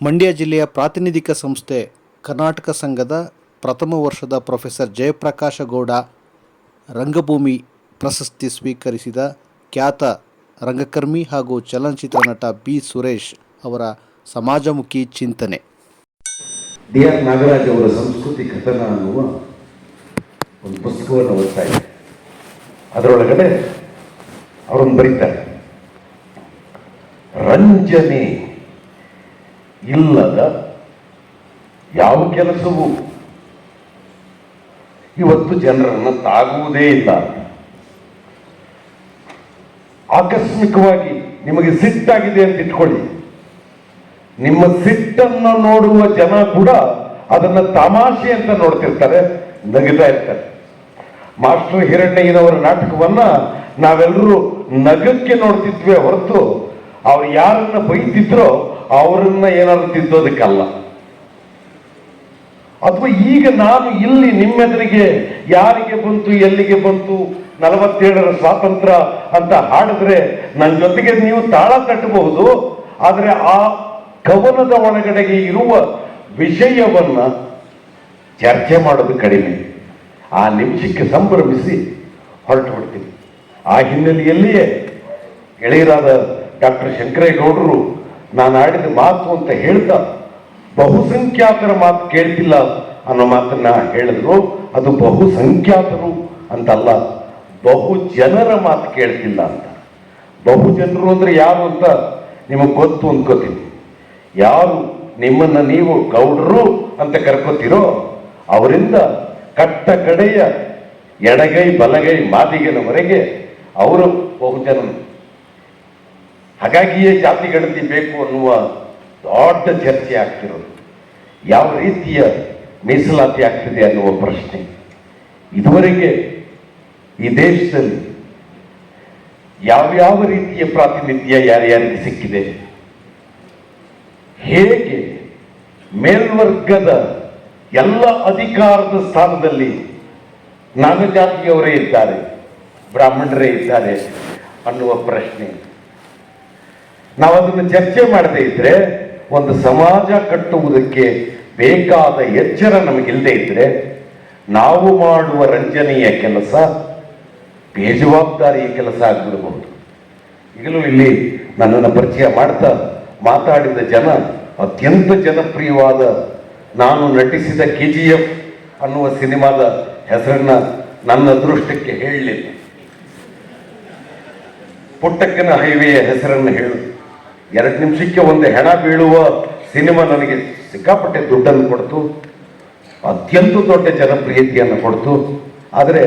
ಮಂಡ್ಯ ಜಿಲ್ಲೆಯ ಪ್ರಾತಿನಿಧಿಕ ಸಂಸ್ಥೆ ಕರ್ನಾಟಕ ಸಂಘದ ಪ್ರಥಮ ವರ್ಷದ ಪ್ರೊಫೆಸರ್ ಜಯಪ್ರಕಾಶ ಗೌಡ ರಂಗಭೂಮಿ ಪ್ರಶಸ್ತಿ ಸ್ವೀಕರಿಸಿದ ಖ್ಯಾತ ರಂಗಕರ್ಮಿ ಹಾಗೂ ಚಲನಚಿತ್ರ ನಟ ಬಿ ಸುರೇಶ್ ಅವರ ಸಮಾಜಮುಖಿ ಚಿಂತನೆ. ಡಿ ಆರ್ ನಾಗರಾಜ್ ಅವರ ಸಂಸ್ಕೃತಿ ಕಥನ ಅನ್ನುವ ಒಂದು ಪುಸ್ತಕವನ್ನು ಓದ್ತಾ ಇದೆ ಅದರೊಳಗಡೆ ಅವರನ್ನು ಬರೀತಾರೆ. ರಂಜನೆ ಇಲ್ಲದ ಯಾವ ಕೆಲಸವೂ ಇವತ್ತು ಜನರನ್ನು ತಾಗುವುದೇ ಇಲ್ಲ. ಆಕಸ್ಮಿಕವಾಗಿ ನಿಮಗೆ ಸಿಟ್ಟಾಗಿದೆ ಅಂತ ಇಟ್ಕೊಳ್ಳಿ. ನಿಮ್ಮ ಸಿಟ್ಟನ್ನು ನೋಡುವ ಜನ ಕೂಡ ಅದನ್ನ ತಮಾಷೆ ಅಂತ ನೋಡ್ತಿರ್ತಾರೆ, ನಗಿತಾ ಇರ್ತಾರೆ. ಮಾಸ್ಟರ್ ಹಿರಣ್ಣಯ್ಯನವರ ನಾಟಕವನ್ನ ನಾವೆಲ್ಲರೂ ನಗಕ್ಕೆ ನೋಡ್ತಿದ್ವಿ ಹೊರತು ಅವ್ರು ಯಾರನ್ನ ಬೈತಿದ್ರೋ ಅವರನ್ನ ಏನಾದ್ರು ತಿದ್ದೋದಕ್ಕಲ್ಲ. ಅಥವಾ ಈಗ ನಾನು ಇಲ್ಲಿ ನಿಮ್ಮೆದುರಿಗೆ ಯಾರಿಗೆ ಬಂತು, ಎಲ್ಲಿಗೆ ಬಂತು, ನಲವತ್ತೇಳರ ಸ್ವಾತಂತ್ರ್ಯ ಅಂತ ಹಾಡಿದ್ರೆ ನನ್ನ ಜೊತೆಗೆ ನೀವು ತಾಳ ತಟ್ಟಬಹುದು ಆದರೆ ಆ ಕವನದ ಒಳಗಡೆಗೆ ಇರುವ ವಿಷಯವನ್ನ ಚರ್ಚೆ ಮಾಡೋದು ಕಡಿಮೆ. ಆ ನಿಮಿಷಕ್ಕೆ ಸಂಭ್ರಮಿಸಿ ಹೊರಟು ಬಿಡ್ತೀನಿ. ಆ ಹಿನ್ನೆಲೆಯಲ್ಲಿಯೇ ಗೆಳೆಯರಾದ ಡಾಕ್ಟರ್ ಶಂಕರೇಗೌಡರು ನಾನು ಆಡಿದ ಮಾತು ಅಂತ ಹೇಳ್ತಾ ಬಹುಸಂಖ್ಯಾತರ ಮಾತು ಕೇಳ್ತಿಲ್ಲ ಅನ್ನೋ ಮಾತನ್ನ ಹೇಳಿದ್ರು. ಅದು ಬಹುಸಂಖ್ಯಾತರು ಅಂತಲ್ಲ, ಬಹು ಜನರ ಮಾತು ಕೇಳ್ತಿಲ್ಲ ಅಂತ. ಬಹು ಜನರು ಅಂದ್ರೆ ಯಾರು ಅಂತ ನಿಮಗೆ ಗೊತ್ತು ಅನ್ಕೋತೀನಿ. ಯಾರು ನಿಮ್ಮನ್ನ ನೀವು ಗೌಡರು ಅಂತ ಕರ್ಕೋತಿರೋ, ಅವರಿಂದ ಕಟ್ಟ ಕಡೆಯ ಎಡಗೈ ಬಲಗೈ ಮಾದಿಗನವರೆಗೆ ಅವರು ಬಹುಜನರು ಹಾಗಾಗಿಯೇ ಜಾತಿ ಗಣತಿ ಬೇಕು ಅನ್ನುವ ದೊಡ್ಡ ಚರ್ಚೆ ಆಗ್ತಿರೋದು. ಯಾವ ರೀತಿಯ ಮೀಸಲಾತಿ ಆಗ್ತಿದೆ ಅನ್ನುವ ಪ್ರಶ್ನೆ. ಇದುವರೆಗೆ ಈ ದೇಶದಲ್ಲಿ ಯಾವ್ಯಾವ ರೀತಿಯ ಪ್ರಾತಿನಿಧ್ಯ ಯಾರ್ಯಾರಿಗೆ ಸಿಕ್ಕಿದೆ? ಹೇಗೆ ಮೇಲ್ವರ್ಗದ ಎಲ್ಲ ಅಧಿಕಾರದ ಸ್ಥಾನದಲ್ಲಿ ನಾಗಜಾತಿಯವರೇ ಇದ್ದಾರೆ, ಬ್ರಾಹ್ಮಣರೇ ಇದ್ದಾರೆ ಅನ್ನುವ ಪ್ರಶ್ನೆ. ನಾವು ಅದನ್ನು ಚರ್ಚೆ ಮಾಡದೇ ಇದ್ರೆ, ಒಂದು ಸಮಾಜ ಕಟ್ಟುವುದಕ್ಕೆ ಬೇಕಾದ ಎಚ್ಚರ ನಮಗಿಲ್ಲದೆ ಇದ್ರೆ, ನಾವು ಮಾಡುವ ರಂಜನೆಯ ಕೆಲಸ, ಬೇಜವಾಬ್ದಾರಿಯ ಕೆಲಸ ಆಗ್ಬಿಡಬಹುದು. ಈಗಲೂ ಇಲ್ಲಿ ನನ್ನನ್ನು ಪರಿಚಯ ಮಾಡ್ತಾ ಮಾತಾಡಿದ ಜನ, ಅತ್ಯಂತ ಜನಪ್ರಿಯವಾದ, ನಾನು ನಟಿಸಿದ ಕೆ ಜಿ ಎಫ್ ಅನ್ನುವ ಸಿನಿಮಾದ ಹೆಸರನ್ನ ನನ್ನ ಅದೃಷ್ಟಕ್ಕೆ ಹೇಳಲಿಲ್ಲ ಪುಟ್ಟಕ್ಕನ ಹೈವೆಯ ಹೆಸರನ್ನು ಹೇಳು. ಎರಡು ನಿಮಿಷಕ್ಕೆ ಒಂದು ಹೆಣ ಬೀಳುವ ಸಿನಿಮಾ ನನಗೆ ಸಿಕ್ಕಾಪಟ್ಟೆ ದುಡ್ಡನ್ನು ಕೊಡ್ತು, ಅತ್ಯಂತ ದೊಡ್ಡ ಜನಪ್ರಿಯತೆಯನ್ನು ಕೊಡ್ತು, ಆದರೆ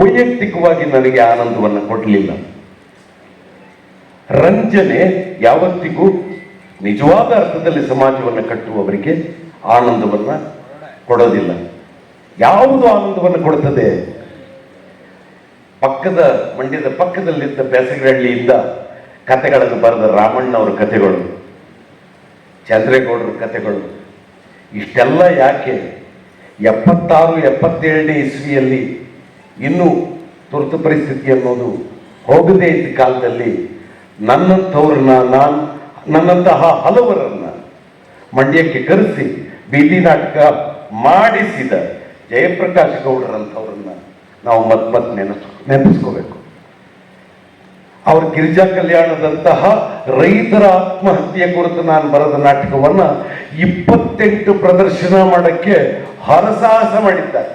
ವೈಯಕ್ತಿಕವಾಗಿ ನನಗೆ ಆನಂದವನ್ನು ಕೊಡಲಿಲ್ಲ. ರಂಜನೆ ಯಾವತ್ತಿಗೂ ನಿಜವಾದ ಅರ್ಥದಲ್ಲಿ ಸಮಾಜವನ್ನು ಕಟ್ಟುವವರಿಗೆ ಆನಂದವನ್ನು ಕೊಡೋದಿಲ್ಲ. ಯಾವುದು ಆನಂದವನ್ನು ಕೊಡುತ್ತದೆ? ಪಕ್ಕದ ಮಂಡ್ಯದ ಪಕ್ಕದಲ್ಲಿದ್ದ ಬೇಸಗಹಳ್ಳಿಯಿಂದ ಕಥೆಗಳನ್ನು ಬರೆದ ರಾಮಣ್ಣವರ ಕಥೆಗಳು, ಚಂದ್ರೇಗೌಡರ ಕಥೆಗಳು, ಇಷ್ಟೆಲ್ಲ ಯಾಕೆ ಎಪ್ಪತ್ತಾರು, ಎಪ್ಪತ್ತೇಳನೇ ಇಸ್ವಿಯಲ್ಲಿ ಇನ್ನೂ ತುರ್ತು ಪರಿಸ್ಥಿತಿ ಅನ್ನೋದು ಹೋಗದೇ ಇದ್ದ ಕಾಲದಲ್ಲಿ ನನ್ನಂಥವ್ರನ್ನ ನಾನು, ನನ್ನಂತಹ ಹಲವರನ್ನ ಮಂಡ್ಯಕ್ಕೆ ಕರೆಸಿ ಬೀದಿ ನಾಟಕ ಮಾಡಿಸಿದ ಜಯಪ್ರಕಾಶ್ ಗೌಡರಂಥವ್ರನ್ನ ನಾವು ಮತ್ತೆ ಮತ್ ನೆನೆಸ್, ನೆನಪಿಸ್ಕೋಬೇಕು. ಅವ್ರ ಗಿರಿಜಾ ಕಲ್ಯಾಣದಂತಹ ರೈತರ ಆತ್ಮಹತ್ಯೆ ಕುರಿತು ನಾನು ಬರೆದ ನಾಟಕವನ್ನ ಇಪ್ಪತ್ತೆಂಟು ಪ್ರದರ್ಶನ ಮಾಡಕ್ಕೆ ಹರಸಾಹಸ ಮಾಡಿದ್ದಾರೆ.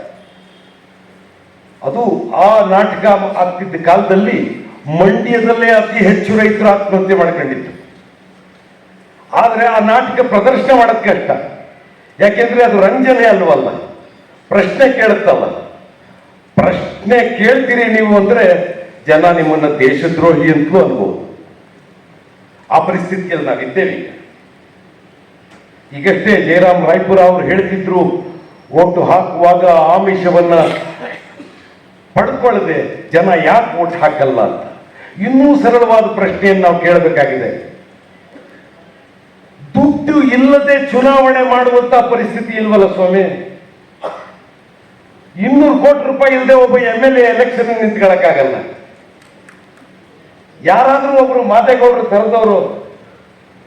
ಅದು ಆ ನಾಟಕ ಆಗ್ತಿದ್ದ ಕಾಲದಲ್ಲಿ ಮಂಡ್ಯದಲ್ಲೇ ಅತಿ ಹೆಚ್ಚು ರೈತರು ಆತ್ಮಹತ್ಯೆ ಮಾಡ್ಕೊಂಡಿತ್ತು ಆದರೆ ಆ ನಾಟಕ ಪ್ರದರ್ಶನ ಮಾಡೋದ್ ಕಷ್ಟ ಯಾಕೆಂದ್ರೆ ಅದು ರಂಜನೆ ಅಲ್ವಲ್ಲ. ಪ್ರಶ್ನೆ ಕೇಳುತ್ತಲ್ಲ. ಪ್ರಶ್ನೆ ಕೇಳ್ತೀರಿ ನೀವು ಅಂದ್ರೆ ಜನ ನಿಮ್ಮನ್ನ ದೇಶದ್ರೋಹಿ ಅಂತಲೂ ಅನ್ಬೋದು. ಆ ಪರಿಸ್ಥಿತಿಯಲ್ಲಿ ನಾವಿದ್ದೇವೆ. ಈಗ. ಈಗಷ್ಟೇ ಜಯರಾಮ್ ರಾಯ್ಪುರ ಅವರು ಹೇಳ್ತಿದ್ರು, ಓಟು ಹಾಕುವಾಗ ಆಮಿಷವನ್ನ ಪಡ್ಕೊಳ್ಳದೆ ಜನ ಯಾಕೆ ಓಟ್ ಹಾಕಲ್ಲ ಅಂತ. ಇನ್ನೂ ಸರಳವಾದ ಪ್ರಶ್ನೆಯನ್ನು ನಾವು ಕೇಳಬೇಕಾಗಿದೆ. ದುಡ್ಡು ಇಲ್ಲದೆ ಚುನಾವಣೆ ಮಾಡುವಂತ ಪರಿಸ್ಥಿತಿ ಇಲ್ವಲ್ಲ ಸ್ವಾಮಿ? ಇನ್ನೂರು ಕೋಟಿ ರೂಪಾಯಿ ಇಲ್ಲದೆ ಒಬ್ಬ ಎಂ ಎಲ್ ಎ ಎಲೆಕ್ಷನ್ ನಿಂತ್ಕೊಳ್ಳಕ್ಕಾಗಲ್ಲ ಯಾರಾದ್ರೂ ಒಬ್ರು ಮಾತೆಗೌಡರು ತರದವರು.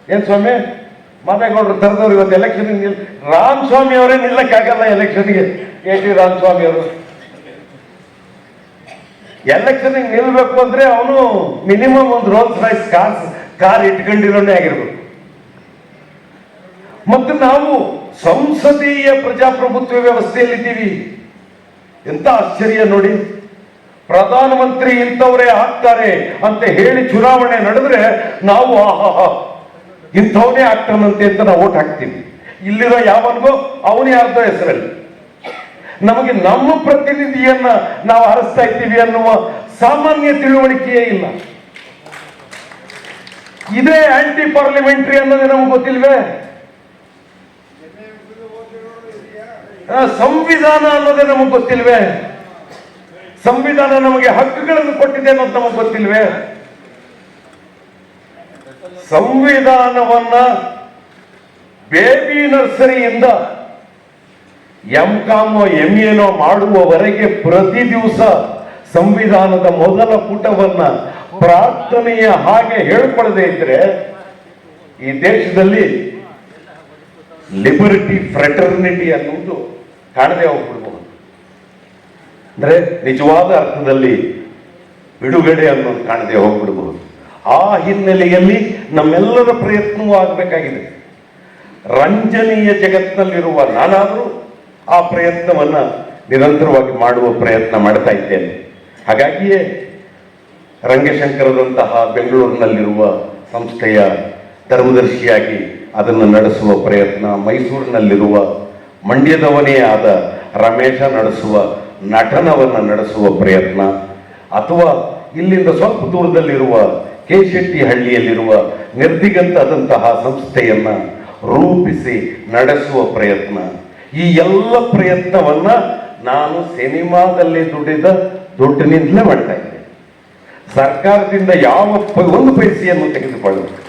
ಏನ್ ಸ್ವಾಮಿ? ಮಾತೆಗೌಡರು ತರದವರು ಇವತ್ತು ಎಲೆಕ್ಷನ್ ನಿಲ್ ರಾಮಸ್ವಾಮಿ ಅವರೇ ನಿಲ್ಲಕ್ಕಾಗಲ್ಲ ಎಲೆಕ್ಷನ್ಗೆ ಎ ಟಿ ರಾಮಸ್ವಾಮಿ ಅವರು. ಎಲೆಕ್ಷನ್ ನಿಲ್ಬೇಕು ಅಂದ್ರೆ ಅವನು ಮಿನಿಮಮ್ ಒಂದು ರೋಲ್ಸ್ ರೈಸ್ ಕಾರ್ ಕಾರ್ ಇಟ್ಕೊಂಡಿರೋನೇ ಆಗಿರ್ಬೋದು ಮತ್ತು ನಾವು ಸಂಸದೀಯ ಪ್ರಜಾಪ್ರಭುತ್ವ ವ್ಯವಸ್ಥೆಯಲ್ಲಿದ್ದೀವಿ. ಎಂತ ಆಶ್ಚರ್ಯ ನೋಡಿ. ಪ್ರಧಾನಮಂತ್ರಿ ಇಂಥವರೇ ಆಗ್ತಾರೆ ಅಂತ ಹೇಳಿ ಚುನಾವಣೆ ನಡೆದ್ರೆ ನಾವು ಆಹಾ ಇಂಥವನೇ ಆಗ್ತಾನಂತೆ ಅಂತ ನಾವು ಓಟ್ ಹಾಕ್ತೀವಿ. ಇಲ್ಲಿರೋ ಯಾವನ್ಗೋ ಅವನೇ ಅರ್ಧ ಹೆಸರಲ್ಲಿ. ನಮಗೆ ನಮ್ಮ ಪ್ರತಿನಿಧಿಯನ್ನ ನಾವು ಹರಿಸ್ತಾ ಇದ್ದೀವಿ ಅನ್ನುವ ಸಾಮಾನ್ಯ ತಿಳುವಳಿಕೆಯೇ ಇಲ್ಲ. ಇದೇ ಆಂಟಿ ಪಾರ್ಲಿಮೆಂಟ್ರಿ ಅನ್ನೋದೇ ನಮ್ಗೆ ಗೊತ್ತಿಲ್ವೇ? ಸಂವಿಧಾನ ಅನ್ನೋದೇ ನಮಗೆ ಗೊತ್ತಿಲ್ವೇ? ಸಂವಿಧಾನ ನಮಗೆ ಹಕ್ಕುಗಳನ್ನು ಕೊಟ್ಟಿದೆ ಅನ್ನೋದು ನಮಗೆ ಗೊತ್ತಿಲ್ವೇ? ಸಂವಿಧಾನವನ್ನ ಬೇಬಿ ನರ್ಸರಿಯಿಂದ ಎಂ ಕಾಮೋ ಎಂ ಏನೋ ಮಾಡುವವರೆಗೆ ಪ್ರತಿ ದಿವಸ ಸಂವಿಧಾನದ ಮೊದಲ ಪುಟವನ್ನ ಪ್ರಾರ್ಥನೆಯ ಹಾಗೆ ಹೇಳ್ಕೊಳ್ಳದೆ ಇದ್ರೆ ಈ ದೇಶದಲ್ಲಿ ಲಿಬರ್ಟಿ ಫ್ರೆಟರ್ನಿಟಿ ಅನ್ನುವುದು ಕಾಣದೆ ಹೋಗ್ಬಿಡ್ಬಹುದು. ಅಂದ್ರೆ ನಿಜವಾದ ಅರ್ಥದಲ್ಲಿ ಬಿಡುಗಡೆ ಅನ್ನೋದು ಕಾಣದೆ ಹೋಗ್ಬಿಡ್ಬಹುದು ಆ ಹಿನ್ನೆಲೆಯಲ್ಲಿ ನಮ್ಮೆಲ್ಲರ ಪ್ರಯತ್ನವೂ ಆಗಬೇಕಾಗಿದೆ. ರಂಜನೀಯ ಜಗತ್ತಿನಲ್ಲಿರುವ ನಾನಾದರೂ ಆ ಪ್ರಯತ್ನವನ್ನು ನಿರಂತರವಾಗಿ ಮಾಡುವ ಪ್ರಯತ್ನ ಮಾಡ್ತಾ ಇದ್ದೇನೆ. ಹಾಗಾಗಿಯೇ ರಂಗಶಂಕರದಂತಹ ಬೆಂಗಳೂರಿನಲ್ಲಿರುವ ಸಂಸ್ಥೆಯ ಧರ್ಮದರ್ಶಿಯಾಗಿ ಅದನ್ನು ನಡೆಸುವ ಪ್ರಯತ್ನ ಮೈಸೂರಿನಲ್ಲಿರುವ ಮಂಡ್ಯದವನೇ ಆದ ರಮೇಶ ನಡೆಸುವ ನಟನವನ್ನು ನಡೆಸುವ ಪ್ರಯತ್ನ, ಅಥವಾ ಇಲ್ಲಿಂದ ಸ್ವಲ್ಪ ದೂರದಲ್ಲಿರುವ ಕೆ ಶೆಟ್ಟಿ ಹಳ್ಳಿಯಲ್ಲಿರುವ ನಿರ್ದಿಗಂತಾದಂತಹ ಸಂಸ್ಥೆಯನ್ನು ರೂಪಿಸಿ ನಡೆಸುವ ಪ್ರಯತ್ನ. ಈ ಎಲ್ಲ ಪ್ರಯತ್ನವನ್ನ ನಾನು ಸಿನಿಮಾದಲ್ಲಿ ದುಡಿದ ದುಡ್ಡಿನಿಂದಲೇ ಮಾಡ್ತಾ ಇದ್ದೆ. ಸರ್ಕಾರದಿಂದ ಯಾವ ಒಂದು ಪೈಸೆಯನ್ನು ತೆಗೆದುಕೊಳ್ಳಬೇಕು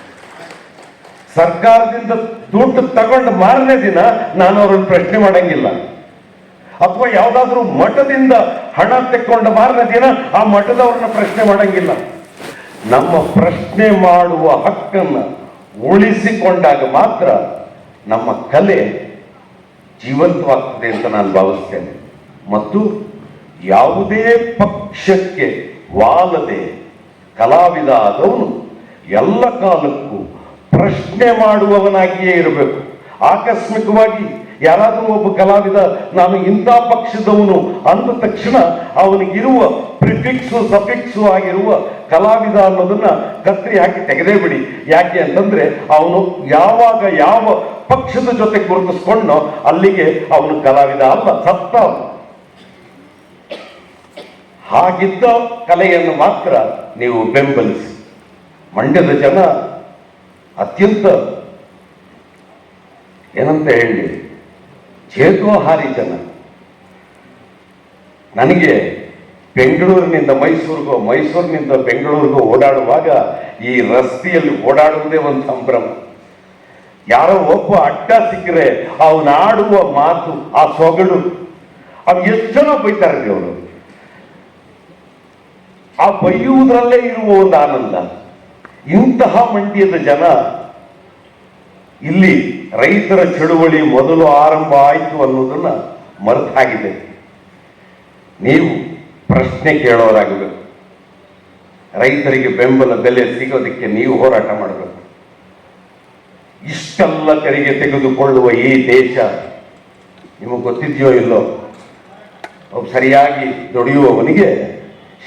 ಸರ್ಕಾರದಿಂದ ದುಡ್ಡು ತಗೊಂಡು ಮಾರನೇ ದಿನ ನಾನು ಅವ್ರನ್ನ ಪ್ರಶ್ನೆ ಮಾಡಂಗಿಲ್ಲ. ಅಥವಾ ಯಾವುದಾದ್ರೂ ಮಠದಿಂದ ಹಣ ತೆಕ್ಕೊಂಡ ಮಾರನೇ ದಿನ ಆ ಮಠದವ್ರನ್ನ ಪ್ರಶ್ನೆ ಮಾಡಂಗಿಲ್ಲ. ನಮ್ಮ ಪ್ರಶ್ನೆ ಮಾಡುವ ಹಕ್ಕನ್ನು ಉಳಿಸಿಕೊಂಡಾಗ ಮಾತ್ರ ನಮ್ಮ ಕಲೆ ಜೀವಂತವಾಗ್ತದೆ ಅಂತ ನಾನು ಭಾವಿಸ್ತೇನೆ. ಮತ್ತು ಯಾವುದೇ ಪಕ್ಷಕ್ಕೆ ವಾಲದೆ ಕಲಾವಿದ ಆದವನು ಎಲ್ಲ ಕಾಲಕ್ಕೂ ಪ್ರಶ್ನೆ ಮಾಡುವವನಾಗಿಯೇ ಇರಬೇಕು. ಆಕಸ್ಮಿಕವಾಗಿ ಯಾರಾದರೂ ಒಬ್ಬ ಕಲಾವಿದ, ನಾನು ಇಂಥ ಪಕ್ಷದವನು ಅಂದ ತಕ್ಷಣ ಅವನಿಗಿರುವ ಪ್ರಿಫಿಕ್ಸು, ಸಫಿಕ್ಸು ಆಗಿರುವ ಕಲಾವಿದ ಅನ್ನೋದನ್ನ ಕತ್ತರಿ ಹಾಕಿ ತೆಗೆದೇ ಬಿಡಿ ಯಾಕೆ ಅಂತಂದ್ರೆ ಅವನು ಯಾವಾಗ ಯಾವ ಪಕ್ಷದ ಜೊತೆ ಗುರುತಿಸ್ಕೊಂಡೋ ಅಲ್ಲಿಗೆ ಅವನು ಕಲಾವಿದ ಅಲ್ಲ, ಸತ್ತ. ಹಾಗಿದ್ದ ಕಲೆಯನ್ನು ಮಾತ್ರ ನೀವು ಬೆಂಬಲಿಸಿ. ಮಂಡ್ಯದ ಜನ ಅತ್ಯಂತ ಏನಂತ ಹೇಳಿ? ಚೇತೋಹಾರಿ ಜನ ನನಗೆ ಬೆಂಗಳೂರಿನಿಂದ ಮೈಸೂರಿಗೋ, ಮೈಸೂರಿನಿಂದ ಬೆಂಗಳೂರಿಗೋ ಓಡಾಡುವಾಗ ಈ ರಸ್ತೆಯಲ್ಲಿ ಓಡಾಡುವುದೇ ಒಂದು ಸಂಭ್ರಮ. ಯಾರೋ ಒಬ್ಬ ಅಡ್ಡ ಸಿಕ್ಕರೆ ಅವನು ಆಡುವ ಮಾತು ಆ ಸೊಗಡು. ಅವ್ ಎಷ್ಟು ಜನ ಬೈತಾರೆ ಅವರು ಆ ಬೈಯುವುದರಲ್ಲೇ ಇರುವ ಒಂದು ಆನಂದ ಇಂತಹ ಮಂಡ್ಯದ ಜನ ಇಲ್ಲಿ ರೈತರ ಚಳುವಳಿ ಮೊದಲು ಆರಂಭ ಆಯಿತು ಅನ್ನೋದನ್ನ ಮರೆತಾಗಿದೆ. ನೀವು ಪ್ರಶ್ನೆ ಕೇಳೋರಾಗಬೇಕು. ರೈತರಿಗೆ ಬೆಂಬಲ ಬೆಲೆ ಸಿಗೋದಕ್ಕೆ ನೀವು ಹೋರಾಟ ಮಾಡಬೇಕು. ಇಷ್ಟೆಲ್ಲ ತೆರಿಗೆ ತೆಗೆದುಕೊಳ್ಳುವ ಈ ದೇಶ ನಿಮಗೆ ಗೊತ್ತಿದೆಯೋ ಇಲ್ಲೋ? ಒಬ್ಬ ಸರಿಯಾಗಿ ದುಡಿಯುವವನಿಗೆ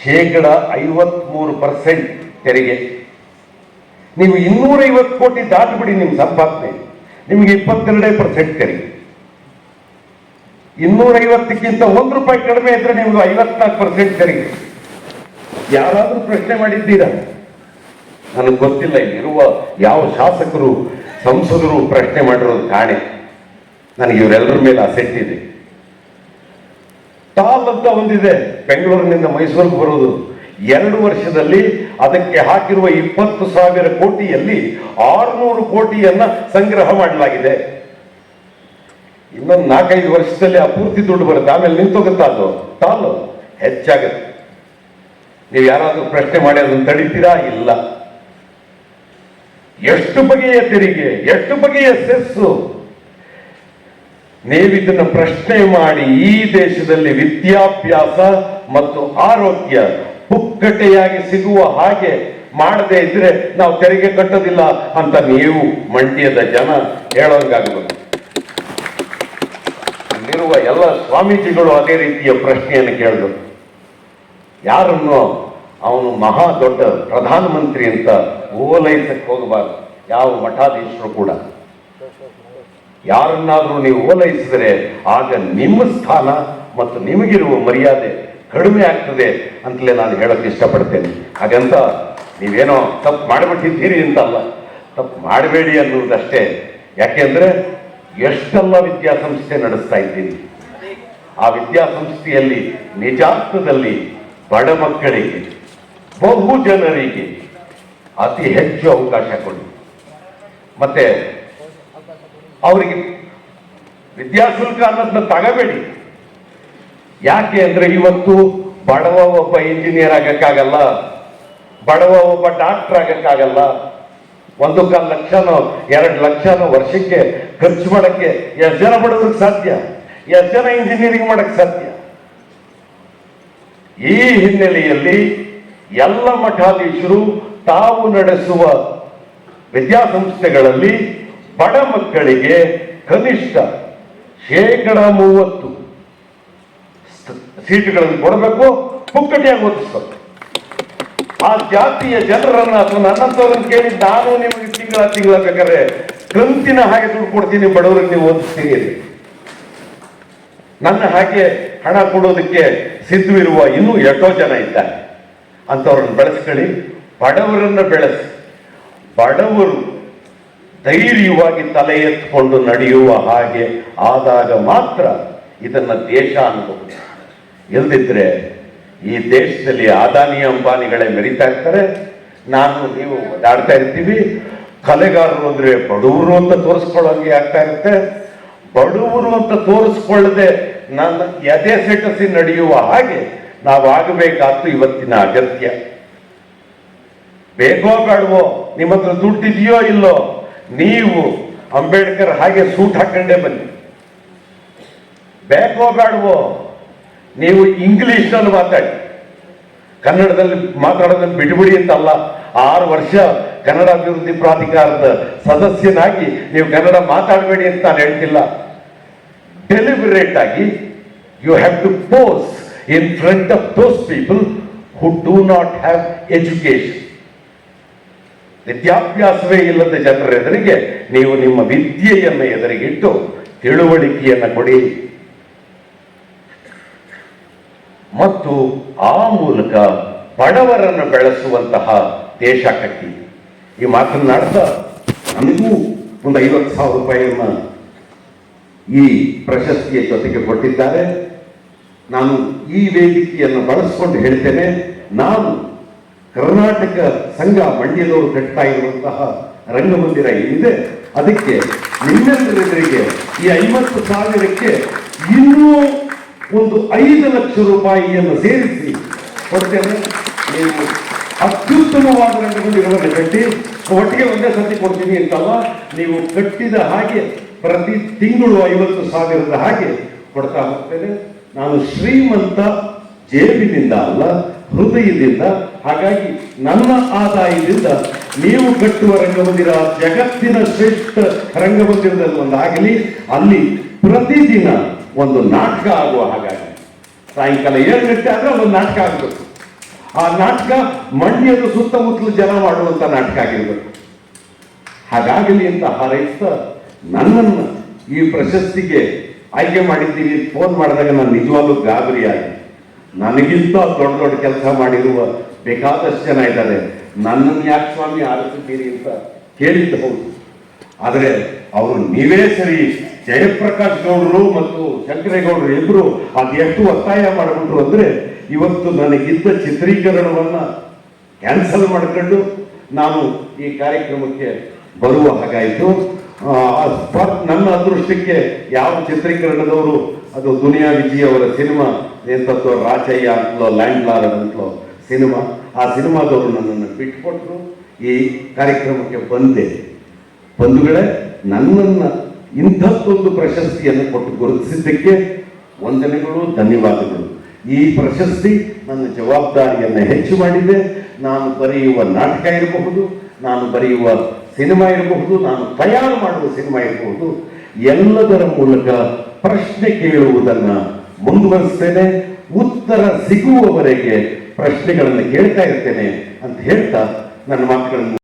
ಶೇಕಡ ಐವತ್ಮೂರು ಪರ್ಸೆಂಟ್ ತೆರಿಗೆ. ನೀವು ಇನ್ನೂರೈವತ್ತು ಕೋಟಿ ದಾಟ್ಬಿಡಿ ನಿಮ್ಮ ಸಂಪಾದನೆ. ನಿಮಗೆ ಇಪ್ಪತ್ತೆರಡೇ ಪರ್ಸೆಂಟ್ ತೆರಿಗೆ ಇನ್ನೂರೈವತ್ತಕ್ಕಿಂತ ಒಂದು ರೂಪಾಯಿ ಕಡಿಮೆ ಇದ್ರೆ ನಿಮ್ಗೆ ಐವತ್ನಾಲ್ಕು ಪರ್ಸೆಂಟ್ ತೆರಿಗೆ ಯಾರಾದರೂ ಪ್ರಶ್ನೆ ಮಾಡಿದ್ದೀರಾ? ನನಗೆ ಗೊತ್ತಿಲ್ಲ, ಇಲ್ಲಿರುವ ಯಾವ ಶಾಸಕರು, ಸಂಸದರು ಪ್ರಶ್ನೆ ಮಾಡಿರೋದು ಕಾಣೆ. ನನಗೆ ಇವರೆಲ್ಲರ ಮೇಲೆ ಅಸೆಟ್ ಇದೆ. ಟಾಲ್ ಅಂತ ಒಂದಿದೆ, ಬೆಂಗಳೂರಿನಿಂದ ಮೈಸೂರಿಗೆ ಬರೋದು. ಎರಡು ವರ್ಷದಲ್ಲಿ ಅದಕ್ಕೆ ಹಾಕಿರುವ ಇಪ್ಪತ್ತು ಸಾವಿರ ಕೋಟಿಯಲ್ಲಿ ಆರುನೂರು ಕೋಟಿಯನ್ನ ಸಂಗ್ರಹ ಮಾಡಲಾಗಿದೆ. ಇನ್ನೊಂದು ನಾಲ್ಕೈದು ವರ್ಷದಲ್ಲಿ ಆ ಪೂರ್ತಿ ದುಡ್ಡು ಬರುತ್ತೆ. ಆಮೇಲೆ ನಿಂತೋಗುತ್ತಾ ಅದು? ತಾಲು ಹೆಚ್ಚಾಗುತ್ತೆ. ನೀವು ಯಾರಾದರೂ ಪ್ರಶ್ನೆ ಮಾಡಿ ಅದನ್ನು ತಡಿತೀರಾ? ಇಲ್ಲ. ಎಷ್ಟು ಬಗೆಯ ತೆರಿಗೆ? ಎಷ್ಟು ಬಗೆಯ ಸೆಸ್ಸು? ನೀವಿದನ್ನು ಪ್ರಶ್ನೆ ಮಾಡಿ ಈ ದೇಶದಲ್ಲಿ ವಿದ್ಯಾಭ್ಯಾಸ ಮತ್ತು ಆರೋಗ್ಯ ಪುಕ್ಕಟೆಯಾಗಿ ಸಿಗುವ ಹಾಗೆ ಮಾಡದೇ ಇದ್ರೆ ನಾವು ತೆರಿಗೆ ಕಟ್ಟೋದಿಲ್ಲ ಅಂತ ನೀವು ಮಂಡ್ಯದ ಜನ ಹೇಳೋಂಗಾಗಬೇಕು ಅಲ್ಲಿರುವ ಎಲ್ಲ ಸ್ವಾಮೀಜಿಗಳು ಅದೇ ರೀತಿಯ ಪ್ರಶ್ನೆಯನ್ನು ಕೇಳಿದ್ರು. ಯಾರನ್ನು ಅವನು ಮಹಾ ದೊಡ್ಡ ಪ್ರಧಾನಮಂತ್ರಿ ಅಂತ ಓಲೈಸಕ್ಕೆ ಹೋಗಬಾರ್ದು. ಯಾವ ಮಠಾಧೀಶರು ಕೂಡ. ಯಾರನ್ನಾದರೂ ನೀವು ಓಲೈಸಿದರೆ ಆಗ ನಿಮ್ಮ ಸ್ಥಾನ ಮತ್ತು ನಿಮಗಿರುವ ಮರ್ಯಾದೆ ಕಡಿಮೆ ಆಗ್ತದೆ ಅಂತಲೇ ನಾನು ಹೇಳೋಕೆ ಇಷ್ಟಪಡ್ತೇನೆ. ಹಾಗಂತ ನೀವೇನೋ ತಪ್ಪು ಮಾಡಿಬಿಟ್ಟಿದ್ದೀರಿ ಅಂತಲ್ಲ. ತಪ್ಪು ಮಾಡಬೇಡಿ ಅನ್ನುವುದಷ್ಟೇ. ಯಾಕೆಂದ್ರೆ ಎಷ್ಟೆಲ್ಲ ವಿದ್ಯಾಸಂಸ್ಥೆ ನಡೆಸ್ತಾ ಇದ್ದೀನಿ ಆ ವಿದ್ಯಾಸಂಸ್ಥೆಯಲ್ಲಿ ನಿಜಾರ್ಥದಲ್ಲಿ ಬಡ ಮಕ್ಕಳಿಗೆ, ಬಹು ಜನರಿಗೆ ಅತಿ ಹೆಚ್ಚು ಅವಕಾಶ ಕೊಡಿ. ಮತ್ತೆ ಅವರಿಗೆ ವಿದ್ಯಾಶುಲ್ಕ ಅನ್ನೋದನ್ನ ತಗಬೇಡಿ. ಯಾಕೆ ಅಂದ್ರೆ ಇವತ್ತು ಬಡವ ಒಬ್ಬ ಇಂಜಿನಿಯರ್ ಆಗಕ್ಕಾಗಲ್ಲ, ಬಡವ ಒಬ್ಬ ಡಾಕ್ಟರ್ ಆಗಕ್ಕಾಗಲ್ಲ. ಒಂದು ಕಾಲು ಲಕ್ಷನೋ, ಎರಡು ಲಕ್ಷನೋ ವರ್ಷಕ್ಕೆ ಖರ್ಚು ಮಾಡಕ್ಕೆ ಎಷ್ಟು ಜನ ಬಡವ್ರಿಗೆ ಸಾಧ್ಯ? ಎಷ್ಟು ಜನ ಇಂಜಿನಿಯರಿಂಗ್ ಮಾಡಕ್ ಸಾಧ್ಯ? ಈ ಹಿನ್ನೆಲೆಯಲ್ಲಿ ಎಲ್ಲ ಮಠಾಧೀಶರು ತಾವು ನಡೆಸುವ ವಿದ್ಯಾಸಂಸ್ಥೆಗಳಲ್ಲಿ ಬಡ ಮಕ್ಕಳಿಗೆ ಕನಿಷ್ಠ ಶೇಕಡ ಮೂವತ್ತು ಸೀಟುಗಳನ್ನು ಕೊಡಬೇಕು ಪುಕ್ಕಟಿಯಾಗಿ ಓದಿಸ್ಬೇಕು. ಆ ಜಾತಿಯ ಜನರನ್ನ ಅಥವಾ ನನ್ನಂತವ್ರನ್ನ ಕೇಳಿ ನಾನು ನಿಮಗೆ ತಿಂಗಳ ತಿಂಗಳ ಬೇಕಾದ್ರೆ ಕಂತಿನ ಹಾಗೆ ದುಡ್ಡು ಕೊಡ್ತೀನಿ, ಬಡವರಿಗೆ ನೀವು ಓದಿಸ್ತೀನಿ ಅಂತ. ನನ್ನ ಹಾಗೆ ಹಣ ಕೊಡೋದಕ್ಕೆ ಸಿದ್ಧವಿರುವ ಇನ್ನೂ ಎಷ್ಟೋ ಜನ ಇದ್ದಾರೆ. ಅಂತವ್ರನ್ನ ಬೆಳೆಸ್ಕೊಳ್ಳಿ, ಬಡವರನ್ನ ಬೆಳೆಸಿ. ಬಡವರು ಧೈರ್ಯವಾಗಿ ತಲೆ ಎತ್ಕೊಂಡು ನಡೆಯುವ ಹಾಗೆ ಆದಾಗ ಮಾತ್ರ ಇದನ್ನ ದೇಶ ಅನ್ಬಹುದು ಇಲ್ದಿದ್ರೆ ಈ ದೇಶದಲ್ಲಿ ಅದಾನಿ ಅಂಬಾನಿಗಳೇ ಮೆರಿತಾ ಇರ್ತಾರೆ. ನಾನು ನೀವು ಓಡಾಡ್ತಾ ಇರ್ತೀವಿ. ಕಲೆಗಾರರು ಅಂದ್ರೆ ಬಡವರು ಅಂತ ತೋರಿಸ್ಕೊಳ್ಳೋಂಗೆ ಆಗ್ತಾ ಇರುತ್ತೆ. ಬಡವರು ಅಂತ ತೋರಿಸ್ಕೊಳ್ಳದೆ ನನ್ನ ಎದೆ ಸೆಟಸಿ ನಡೆಯುವ ಹಾಗೆ ನಾವು ಆಗಬೇಕಾದ್ದು ಇವತ್ತಿನ ಅಗತ್ಯ. ಬೇಕೋ ಬೇಡವೋ ನಿಮ್ಮ ಹತ್ರ ದುಡ್ಡಿದೆಯೋ ಇಲ್ಲೋ? ನೀವು ಅಂಬೇಡ್ಕರ್ ಹಾಗೆ ಸೂಟ್ ಹಾಕೊಂಡೇ ಬನ್ನಿ. ಬೇಕೋ ಬೇಡವೋ ನೀವು ಇಂಗ್ಲಿಷ್ನಲ್ಲಿ ಮಾತಾಡಿ. ಕನ್ನಡದಲ್ಲಿ ಮಾತಾಡೋದನ್ನು ಅಂತ ಅಲ್ಲ ಆರು ವರ್ಷ ಕನ್ನಡ ಅಭಿವೃದ್ಧಿ ಪ್ರಾಧಿಕಾರದ ಸದಸ್ಯನಾಗಿ ನೀವು ಕನ್ನಡ ಮಾತಾಡಬೇಡಿ ಅಂತ ನಾನು ಹೇಳ್ತಿಲ್ಲ. ಡೆಲಿಬರೇಟ್ ಆಗಿ you have to pose in front of those people who do not have education ವಿದ್ಯಾಭ್ಯಾಸವೇ ಇಲ್ಲದ ಜನರ ಎದುರಿಗೆ ನೀವು ನಿಮ್ಮ ವಿದ್ಯೆಯನ್ನು ಎದುರಿಗಿಟ್ಟು ತಿಳುವಳಿಕೆಯನ್ನು ಕೊಡಿ. ಮತ್ತು ಆ ಮೂಲಕ ಬಡವರನ್ನು ಬೆಳೆಸುವಂತಹ ದೇಶ ಕಟ್ಟಿ. ಈ ಮಾತನ್ನಾಡ್ತಾ ನನಗೂ ಒಂದು ಐವತ್ತು ಸಾವಿರ ರೂಪಾಯಿಯನ್ನು ಈ ಪ್ರಶಸ್ತಿಯ ಜೊತೆಗೆ ಕೊಟ್ಟಿದ್ದಾರೆ. ನಾನು ಈ ವೇದಿಕೆಯನ್ನು ಬಳಸಿಕೊಂಡು ಹೇಳ್ತೇನೆ, ನಾನು ಕರ್ನಾಟಕ ಸಂಘ ಮಂಡ್ಯದವರು ಕಟ್ತಾ ಇರುವಂತಹ ರಂಗಮಂದಿರ ಏನಿದೆ, ಅದಕ್ಕೆ ನಿಮ್ಮೆಲ್ಲರಿಗೆ ಈ ಐವತ್ತು ಸಾವಿರಕ್ಕೆ ಇನ್ನೂ ಒಂದು ಐದು ಲಕ್ಷ ರೂಪಾಯಿಯನ್ನು ಸೇರಿಸಿ ಕೊಡ್ತೇನೆ. ನೀವು ಅತ್ಯುತ್ತಮವಾದ ರಂಗಮಂದಿರವನ್ನು ಕಟ್ಟಿ, ಒಟ್ಟಿಗೆ ಒಂದೇ ಸತಿ ಕೊಡ್ತೀನಿ ಅಂತಲ್ಲ ನೀವು ಕಟ್ಟಿದ ಹಾಗೆ ಪ್ರತಿ ತಿಂಗಳು ಐವತ್ತು ಸಾವಿರದ ಹಾಗೆ ಕೊಡ್ತಾ ಹೋಗ್ತೇನೆ. ನಾನು ಶ್ರೀಮಂತ ಜೇಬಿನಿಂದ ಅಲ್ಲ, ಹೃದಯದಿಂದ, ಹಾಗಾಗಿ ನನ್ನ ಆದಾಯದಿಂದ ನೀವು ಕಟ್ಟುವ ರಂಗಮಂದಿರ ಜಗತ್ತಿನ ಶ್ರೇಷ್ಠ ರಂಗಮಂದಿರದಲ್ಲಿ ಒಂದಾಗಲಿ, ಅಲ್ಲಿ ಪ್ರತಿದಿನ ಒಂದು ನಾಟಕ ಆಗುವ ಹಾಗಾಗಿ. ಸಾಯಂಕಾಲ ಏಳು ಗಂಟೆ ಆದ್ರೆ ಒಂದು ನಾಟಕ ಆಗಬೇಕು. ಆ ನಾಟಕ ಮಂಡ್ಯದ ಸುತ್ತಮುತ್ತಲು ಜನ ಮಾಡುವಂತ ನಾಟಕ ಆಗಿರ್ಬೇಕು. ಹಾಗಾಗಲಿ ಅಂತ ಹಾರೈಸ್ತಾ ನನ್ನನ್ನು ಈ ಪ್ರಶಸ್ತಿಗೆ ಆಯ್ಕೆ ಮಾಡಿದ್ದೀನಿ. ಫೋನ್ ಮಾಡಿದಾಗ ನಾನು ನಿಜವಾಗ್ಲೂ ಗಾಬರಿ ಆಗಿ ನನಗಿಂತ ದೊಡ್ಡ ದೊಡ್ಡ ಕೆಲಸ ಮಾಡಿರುವ ಬೇಕಾದಷ್ಟು ಜನ ಇದ್ದಾರೆ. ನನ್ನನ್ನು ಯಾಕೆ ಸ್ವಾಮಿ ಆರಿಸಿದ್ದೀರಿ ಅಂತ ಕೇಳಿದ್ದು ಹೌದು. ಆದರೆ ಅವರು ನೀವೇ ಸರಿ ಜಯಪ್ರಕಾಶ್ ಗೌಡರು ಮತ್ತು ಶಂಕರೇಗೌಡರು ಇಬ್ಬರು ಅದು ಎಷ್ಟು ಒತ್ತಾಯ ಮಾಡಿಬಿಟ್ರು ಅಂದ್ರೆ ಇವತ್ತು ನನಗಿದ್ದ ಚಿತ್ರೀಕರಣವನ್ನ ಕ್ಯಾನ್ಸಲ್ ಮಾಡ್ಕೊಂಡು ನಾನು ಈ ಕಾರ್ಯಕ್ರಮಕ್ಕೆ ಬರುವ ಹಾಗಾಯಿತು. ನನ್ನ ಅದೃಷ್ಟಕ್ಕೆ ಯಾವ ಚಿತ್ರೀಕರಣದವರು, ಅದು ದುನಿಯಾ ವಿಜಯ್ ಅವರ ಸಿನಿಮಾ ಎಂಥದ್ದು ರಾಜಯ್ಯ ಅಂತಲೋ ಲ್ಯಾಂಡ್ ಲಾರ್ ಅಂತಲೋ ಸಿನಿಮಾ, ಆ ಸಿನಿಮಾದವರು ನನ್ನನ್ನು ಬಿಟ್ಟುಕೊಟ್ಟರು ಈ ಕಾರ್ಯಕ್ರಮಕ್ಕೆ ಬಂದೆ. ಬಂಧುಗಳೇ, ನನ್ನನ್ನು ಇಂಥದ್ದೊಂದು ಪ್ರಶಸ್ತಿಯನ್ನು ಕೊಟ್ಟು ಗುರುತಿಸಿದ್ದಕ್ಕೆ ವಂದನೆಗಳು, ಧನ್ಯವಾದಗಳು. ಈ ಪ್ರಶಸ್ತಿ ನನ್ನ ಜವಾಬ್ದಾರಿಯನ್ನು ಹೆಚ್ಚು ಮಾಡಿದೆ. ನಾನು ಬರೆಯುವ ನಾಟಕ ಇರಬಹುದು, ನಾನು ಬರೆಯುವ ಸಿನಿಮಾ ಇರಬಹುದು, ನಾನು ತಯಾರು ಮಾಡುವ ಸಿನಿಮಾ ಇರಬಹುದು, ಎಲ್ಲದರ ಮೂಲಕ ಪ್ರಶ್ನೆ ಕೇಳುವುದನ್ನು ಮುಂದುವರಿಸ್ತೇನೆ. ಉತ್ತರ ಸಿಗುವವರೆಗೆ ಪ್ರಶ್ನೆಗಳನ್ನು ಕೇಳ್ತಾ ಇರ್ತೇನೆ ಅಂತ ಹೇಳ್ತಾ ನನ್ನ ಮಾತುಗಳನ್ನು